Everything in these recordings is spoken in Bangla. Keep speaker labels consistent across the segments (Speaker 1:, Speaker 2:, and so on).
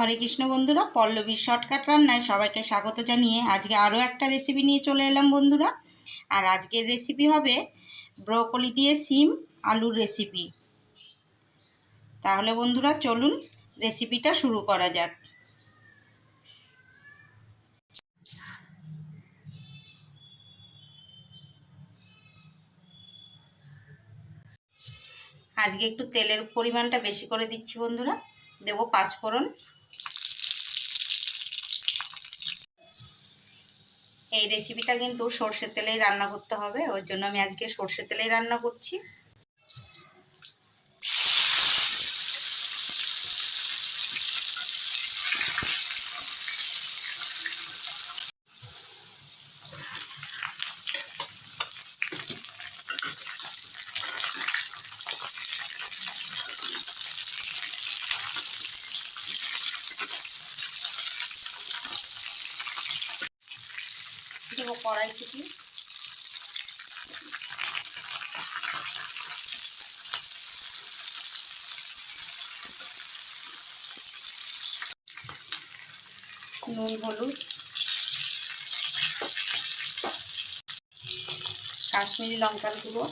Speaker 1: হরে কৃষ্ণ বন্ধুরা, পল্লবীর শর্টকাট রান্নায় সবাইকে স্বাগত জানিয়ে আজকে আরও একটা রেসিপি নিয়ে চলে এলাম বন্ধুরা। আর আজকের রেসিপি হবে ব্রোকলি দিয়ে সিম আলুর রেসিপি তাহলে বন্ধুরা, চলুন রেসিপিটা শুরু করা যাক। আজকে একটু তেলের পরিমাণটা বেশি করে দিচ্ছি বন্ধুরা। দেবো পাঁচ এই রেসিপিটা কিন্তু সর্ষের তেলেই রান্না করতে হবে। ওই জন্য আমি আজকে সর্ষের তেলেই রান্না করছি। দেবো কড়াইশুটি। নুন হলুদ। কাশ্মীরি লঙ্কার গুঁড়ো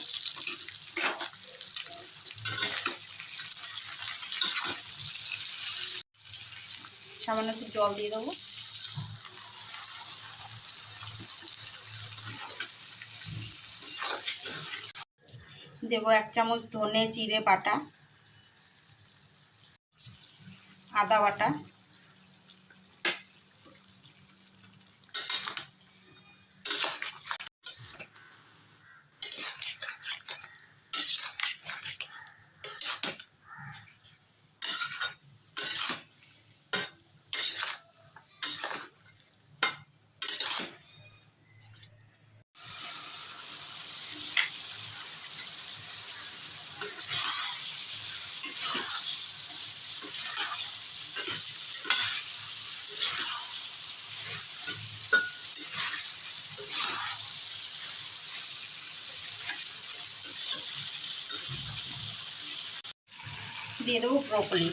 Speaker 1: সামান্য একটু জল দিয়ে দেবো। দেব এক চামচ ধনে জিরে বাটা আদা বাটা। দিয়ে দেবো ব্রোকলি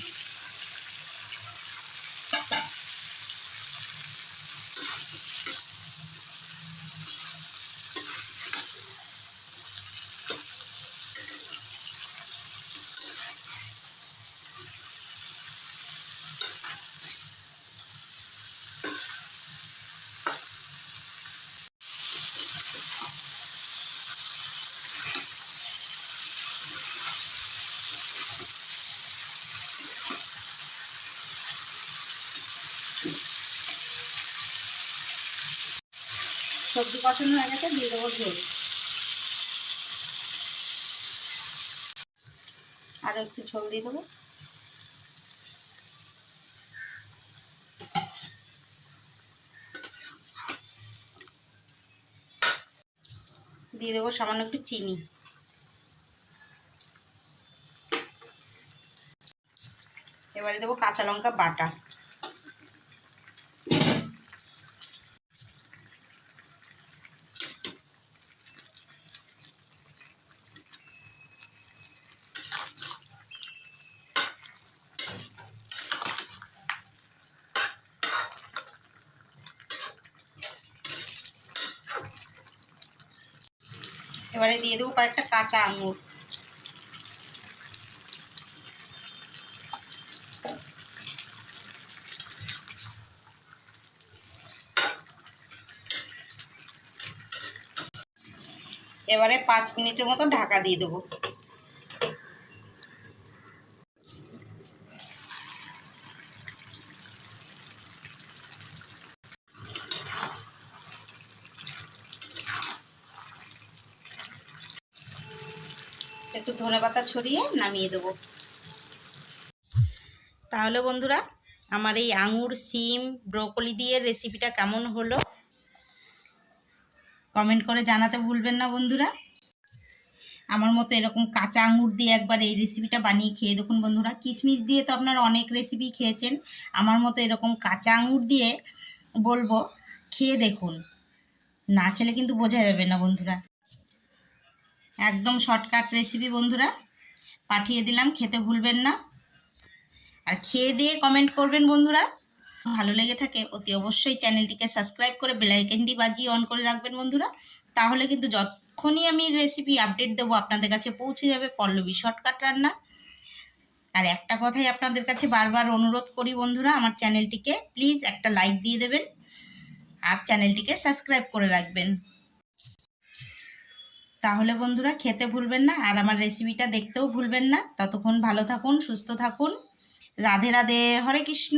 Speaker 1: সবজি কষানো হয়ে গেছে, দিয়ে দেবো ঝোল। আরও একটু ঝোল দিয়ে দেবো। দিয়ে দেবো সামান্য একটু চিনি। এবারে দেবো কাঁচা লঙ্কা বাটা। এবারে দিয়ে দেবো কয়েকটা কাঁচা আঙুর। এবারে পাঁচ মিনিটের মতো ঢাকা দিয়ে দেবো। একটু ধনে পাতা ছড়িয়ে নামিয়ে দেবো। তাহলে বন্ধুরা, আমার এই আঙুর, সিম, ব্রোকলি দিয়ে রেসিপিটা কেমন হলো? কমেন্ট করে জানাতে ভুলবেন না বন্ধুরা। আমার মতো এরকম কাঁচা আঙুর দিয়ে একবার এই রেসিপিটা বানিয়ে খেয়ে দেখুন বন্ধুরা। কিশমিশ দিয়ে তো আপনারা অনেক রেসিপি খেয়েছেন। আমার মতো এরকম কাঁচা আঙুর দিয়ে বলব, খেয়ে দেখুন। না খেলে কিন্তু বোঝা যাবে না বন্ধুরা। একদম শর্টকাট রেসিপি বন্ধুরা। পাঠিয়ে দিলাম, খেতে ভুলবেন না। আর খেয়ে দিয়ে কমেন্ট করবেন বন্ধুরা। ভালো লেগে থাকে অতি অবশ্যই চ্যানেলটিকে সাবস্ক্রাইব করে বেলাইকেনটি বাজিয়ে অন করে রাখবেন বন্ধুরা। তাহলে কিন্তু যখনই আমি রেসিপি আপডেট দেবো আপনাদের কাছে পৌঁছে যাবে পল্লবী শর্টকাট রান্না। আর একটা কথাই আপনাদের কাছে বারবার অনুরোধ করি বন্ধুরা, আমার চ্যানেলটিকে প্লিজ একটা লাইক দিয়ে দেবেন। আর চ্যানেলটিকে সাবস্ক্রাইব করে রাখবেন। তাহলে বন্ধুরা খেতে ভুলবেন না আর আমার রেসিপিটা দেখতেও ভুলবেন না। ততক্ষণ ভালো থাকুন, সুস্থ থাকুন। রাধে রাধে, হরে কৃষ্ণ।